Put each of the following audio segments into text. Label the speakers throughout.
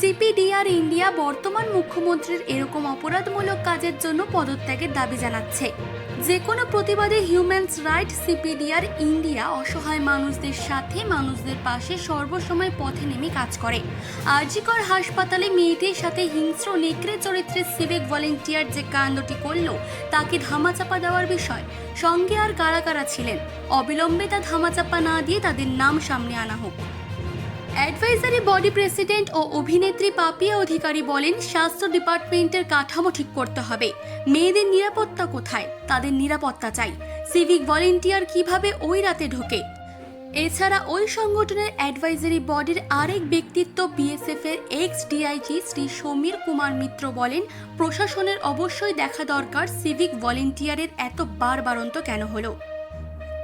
Speaker 1: CPDR India বর্তমান মুখ্যমন্ত্রীর এরকম অপরাধমূলক কাজের জন্য পদত্যাগের দাবি জানাচ্ছে। যে কোনো প্রতিবাদে হিউম্যানস রাইট সিপিডিআর ইন্ডিয়া অসহায় মানুষদের সাথে মানুষদের পাশে সর্বসময় পথে নেমে কাজ করে। আরজিকর হাসপাতালে মেয়েটির সাথে হিংস্র নেকড়ে চরিত্রের সিভিক ভলেন্টিয়ার যে কাণ্ডটি করল, তাকে ধামাচাপা দেওয়ার বিষয়। সঙ্গে আর কারা কারা ছিলেন? অবিলম্বে তা ধামাচাপা না দিয়ে তাদের নাম সামনে আনা হোক। অ্যাডভাইজারি বডি প্রেসিডেন্ট ও অভিনেত্রী পাপিয়া অধিকারী বলেন, স্বাস্থ্য ডিপার্টমেন্টের কাঠামো ঠিক করতে হবে। মেয়েদের নিরাপত্তা কোথায়? তাদের নিরাপত্তা চাই। সিভিক ভলেন্টিয়ার কীভাবে ওই রাতে ঢোকে? এছাড়া ওই সংগঠনের অ্যাডভাইজারি বডির আরেক ব্যক্তিত্ব বিএসএফ এর এক্স ডিআইজি শ্রী সমীর কুমার মিত্র বলেন, প্রশাসনের অবশ্যই দেখা দরকার সিভিক ভলেন্টিয়ারের এত বারবারন্ত কেন হলো।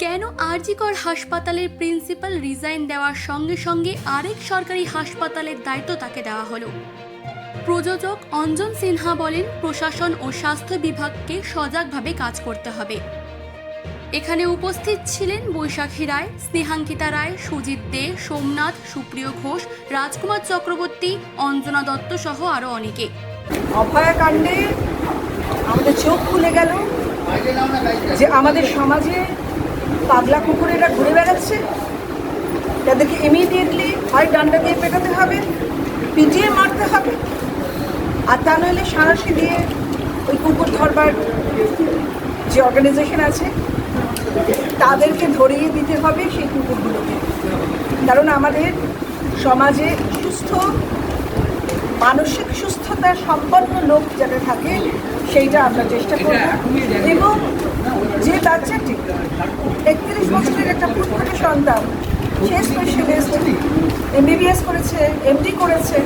Speaker 1: কেন আরজিকর হাসপাতালের প্রিন্সিপাল রিজাইন দেওয়ার সঙ্গে সঙ্গে আরেক সরকারি হাসপাতালের দায়িত্ব তাকে দেওয়া হলো? প্রযোজক অঞ্জন সিনহা বলেন, প্রশাসন ও স্বাস্থ্য বিভাগকে সজাগভাবে কাজ করতে হবে। এখানে উপস্থিত ছিলেন বৈশাখী রায়, স্নেহাঙ্কিতা রায়, সুজিত দে, সোমনাথ, সুপ্রিয় ঘোষ, রাজকুমার চক্রবর্তী, অঞ্জনা দত্ত সহ আরও অনেকে।
Speaker 2: অভয়াকাণ্ডে আমাদের চোখ খুলে গেল যে আমাদের সমাজে পাগলা কুকুরেরা ঘুরে বেড়াচ্ছে। তাদেরকে ইমিডিয়েটলি হয় ডান্ডা দিয়ে পেটাতে হবে, পিটিয়ে মারতে হবে। আর তা নইলে সাঁড়াশি দিয়ে ওই কুকুর ধরবার যে অর্গানাইজেশন আছে, তাদেরকে ধরিয়ে দিতে হবে সেই কুকুরগুলোকে। কারণ আমাদের সমাজে সুস্থ, মানসিক সুস্থতা সম্পন্ন লোক যাতে থাকে, সেইটা আমরা চেষ্টা করব। এবং যে বাচ্চাটি একত্রিশ বছরের একটা ফুটফুটে সন্তান, সে স্পেশালিস্ট এমবিবিএস করেছে এমডি করেছে,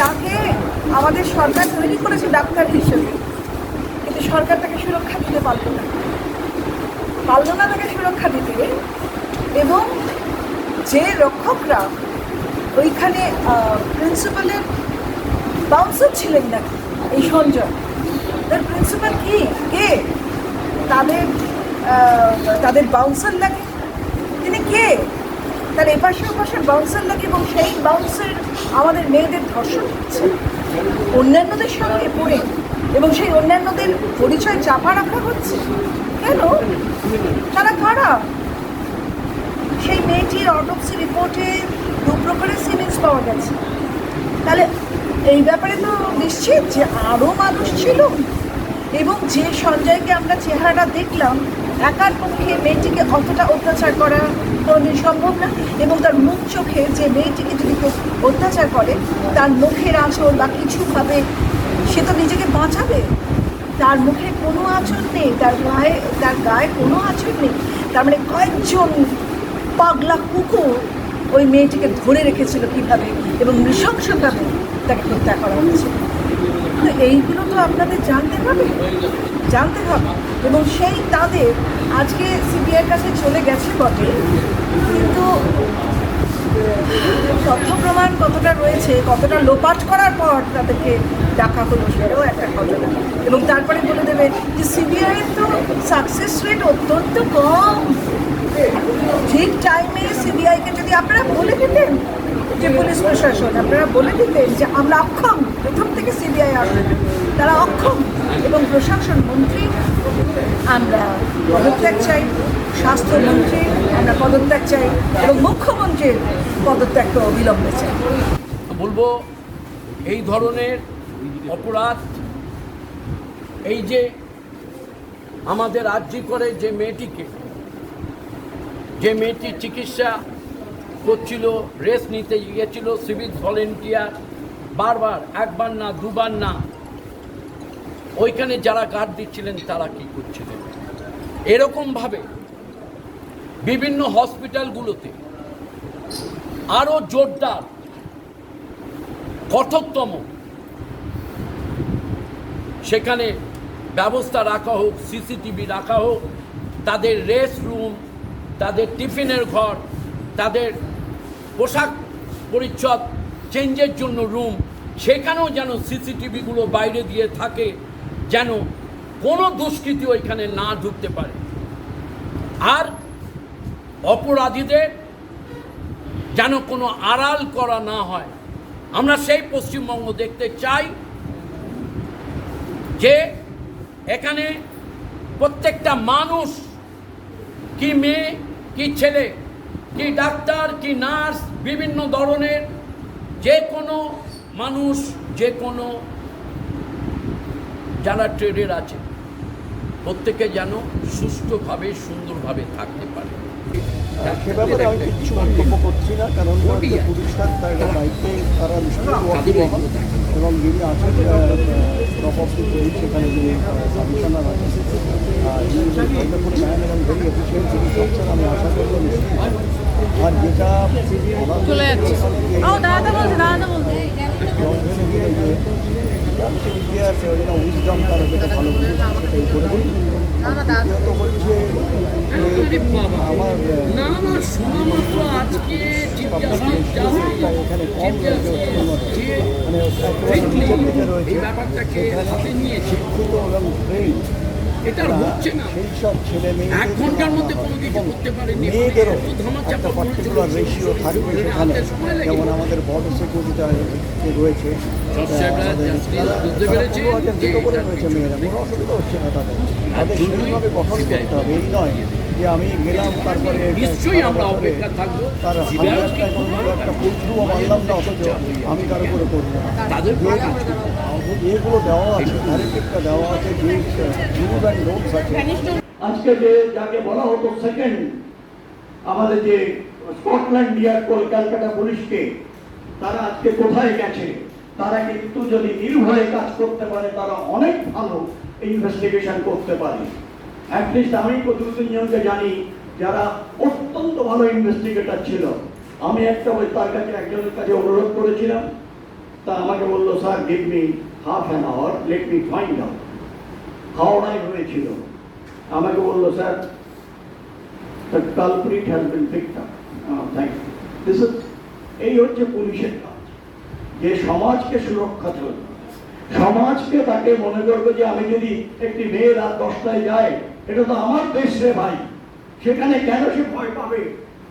Speaker 2: তাকে আমাদের সরকার তৈরি করেছে ডাক্তার হিসেবে। কিন্তু সরকার তাকে সুরক্ষা দিতে পারল না। পারল না তাকে সুরক্ষা দিতে এবং যে রক্ষকরা ওইখানে প্রিন্সিপালের বাউন্সার ছিলেন না, এই সঞ্জয় তার প্রিন্সিপাল কি? কে? তাদের তাদের বাউন্সার লাগে তিনি কে? তার এপাশে ওপাশে বাউন্সার লাগে এবং সেই বাউন্সার আমাদের মেয়েদের ধর্ষণ হচ্ছে। অন্যান্যদের সঙ্গে পড়ে এবং সেই অন্যান্যদের পরিচয় চাপা রাখা হচ্ছে। কেন? তারা কারা? সেই মেয়েটির অটোপসি রিপোর্টে দু প্রকারের সিমেন্স পাওয়া গেছে। তাহলে এই ব্যাপারে তো নিশ্চিত যে আরও মানুষ ছিল। এবং যে সঞ্জয়কে আমরা চেহারাটা দেখলাম, একার পক্ষে মেয়েটিকে অতটা অত্যাচার করা কোনোদিন সম্ভব না। এবং তার মুখ চোখে যে মেয়েটিকে যদি অত্যাচার করে, তার মুখের আঁচড় বা কিছুভাবে সে তো নিজেকে বাঁচাবে। তার মুখে কোনো আঁচড় নেই, তার গায়ে তার গায়ে কোনো আঁচড় নেই। তার মানে কয়েকজন পাগলা কুকুর ওই মেয়েটিকে ধরে রেখেছিল কীভাবে এবং নৃশংসভাবে তাকে হত্যা করা হয়েছে তো এইগুলো তো আপনাদের জানতে হবে। জানতে হবে। এবং সেই তাদের আজকে সিবিআইয়ের কাছে চলে গেছে বটে। কিন্তু তথ্য প্রমাণ কতটা রয়েছে, কতটা লোপাট করার পর তাদেরকে ডাকা হলো সেটাও একটা ঘটনা। এবং তারপরে বলে দেবে যে সিবিআইয়ের তো সাকসেস রেট অত্যন্ত কম। ঠিক টাইমে সিবিআইকে যদি আপনারা বলে দিতেন যে পুলিশ প্রশাসন, আপনারা বলে দিতেন যে আমরা অক্ষম, প্রথম থেকে সিবিআই আসবে। তারা অক্ষম এবং প্রশাসন মন্ত্রী, আমরা পদত্যাগ চাই স্বাস্থ্যমন্ত্রী আমরা পদত্যাগ চাই এবং মুখ্যমন্ত্রীর পদত্যাগকে অবিলম্বে চাই।
Speaker 3: বলব, এই ধরনের অপরাধ, এই যে আমাদের আর্জি করে যে মেয়েটিকে, যে মেয়েটির চিকিৎসা করছিল রেস্ট নিতে গিয়েছিল সিভিক ভলেন্টিয়ার, বারবার, একবার না, দুবার না। ওইখানে যারা গার্ড দিচ্ছিলেন, তারা কি করছিলেন? এরকমভাবে বিভিন্ন হসপিটালগুলোতে আরও জোরদার, কঠোরতম, সেখানে ব্যবস্থা রাখা হোক, সিসিটিভি রাখা হোক, তাদের রেস্ট রুম তাদের টিফিনের ঘর তাদের পোশাক পরিচ্ছদ চেঞ্জের জন্য রুম সেখানেও যেন সিসিটিভিগুলো বাইরে দিয়ে থাকে, যেন কোনো দুষ্কৃতি ওইখানে না ঢুকতে পারে। আর অপরাধীদের যেন কোনো আড়াল করা না হয়। আমরা সেই পশ্চিমবঙ্গ দেখতে চাই যে এখানে প্রত্যেকটা মানুষ, কি মেয়ে, কি ছেলে কি ডাক্তার কি নার্স বিভিন্ন ধরনের যে কোনো মানুষ যে কোনো যারা ট্রেডের আছে প্রত্যেকে যেন সুস্থভাবে সুন্দরভাবে থাকতে পারে।
Speaker 4: সে ব্যাপারে আমি কিছু মন্তব্য করছি না কারণ হচ্ছে তার দায়িত্বে তারা নিশ্চয়ই এবং যিনি আছেন প্রপার্টি পুলিশ সেখানে যিনি কমিশনার আছেন যিনি ভদ্রপুর ম্যান এবং ভেরি এফিসিয়েন্ট আমি আশা করব নিশ্চয়ই আর যেটা চলে যাচ্ছে।
Speaker 2: ও দাদা বলছে দাদা বলছে।
Speaker 3: ব্যাপারটাকে হাতে নিয়েছে। এটা হচ্ছে না।
Speaker 4: সব ছেলে মেয়েদের
Speaker 3: এক ঘণ্টার মধ্যে কোনো কিছু করতে পারেনি।
Speaker 4: মেয়েদেরও একটা পার্টিকুলার রেশিও থাকবে সেখানে। যেমন আমাদের বর্ডার সিকিউরিটি রয়েছে
Speaker 3: বুঝতে
Speaker 4: তারা
Speaker 3: পেরেছে
Speaker 4: পুরো একটা
Speaker 3: যে
Speaker 4: দিকে করে
Speaker 3: এটা
Speaker 4: রয়েছে মেয়েরা। কোনো অসুবিধা হচ্ছে না তাদের। তাদের সেইভাবে গঠন করতে হবে। এই নয় যে আমি গেলাম তারপরে
Speaker 3: নিশ্চয়ই আমরা অপেক্ষা থাকব।
Speaker 4: তার একটা পুজরুও মানলাম না অথচ আমি কারও করে করব না।
Speaker 3: তাদের
Speaker 4: যে যেগুলো দেওয়া আছে ধারিটিকটা দেওয়া আছে, যে রুলস অ্যান্ড আছে।
Speaker 5: আজকে যে যাকে বলা হতো সেকেন্ড আমাদের যে স্কটল্যান্ড ইয়ার্ড ক্যালকাটা পুলিশকে তারা আজকে কোথায় গেছে, তারা কিন্তু যদি নির্ভয়ে কাজ করতে পারে, তারা অনেক ভালো ইনভেস্টিগেশন করতে পারে। অ্যাটলিস্ট আমি দু তিনজনকে জানি, যারা অত্যন্ত ভালো ইনভেস্টিগেটর ছিল। আমি একটা ওই তার কাছে, একজনের কাছে অনুরোধ করেছিলাম। তা আমাকে বলল, sir give me half an hour let me find out হাওড়ায় হয়েছিল আমাকে বলল, sir the culprit has been picked thank you this এই হচ্ছে পুলিশের কাজ। যে সমাজকে সুরক্ষা দেবে। সমাজকে তাকে মনে করবে যে আমি যদি একটি মেয়ে রাত দশটায় যায়, এটা তো আমার দেশ রে ভাই। সেখানে কেন সে ভয় পাবে?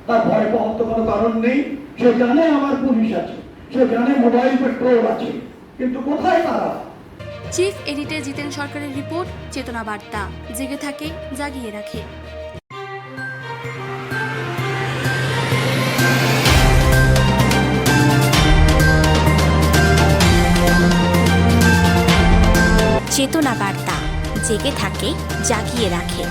Speaker 5: তার ভয় পাওয়ার তো কোনো কারণ নেই। সে জানে আমার পুলিশ আছে। সে জানে মোবাইল পেট্রোল আছে। কিন্তু কোথায় তারা?
Speaker 1: চিফ এডিটর জিতেন সরকারের রিপোর্ট চেতনা বার্তা। জেগে থাকে জাগিয়ে রাখে।
Speaker 6: চেতনা বার্তা। জেগে থাকে জাগিয়ে রাখে।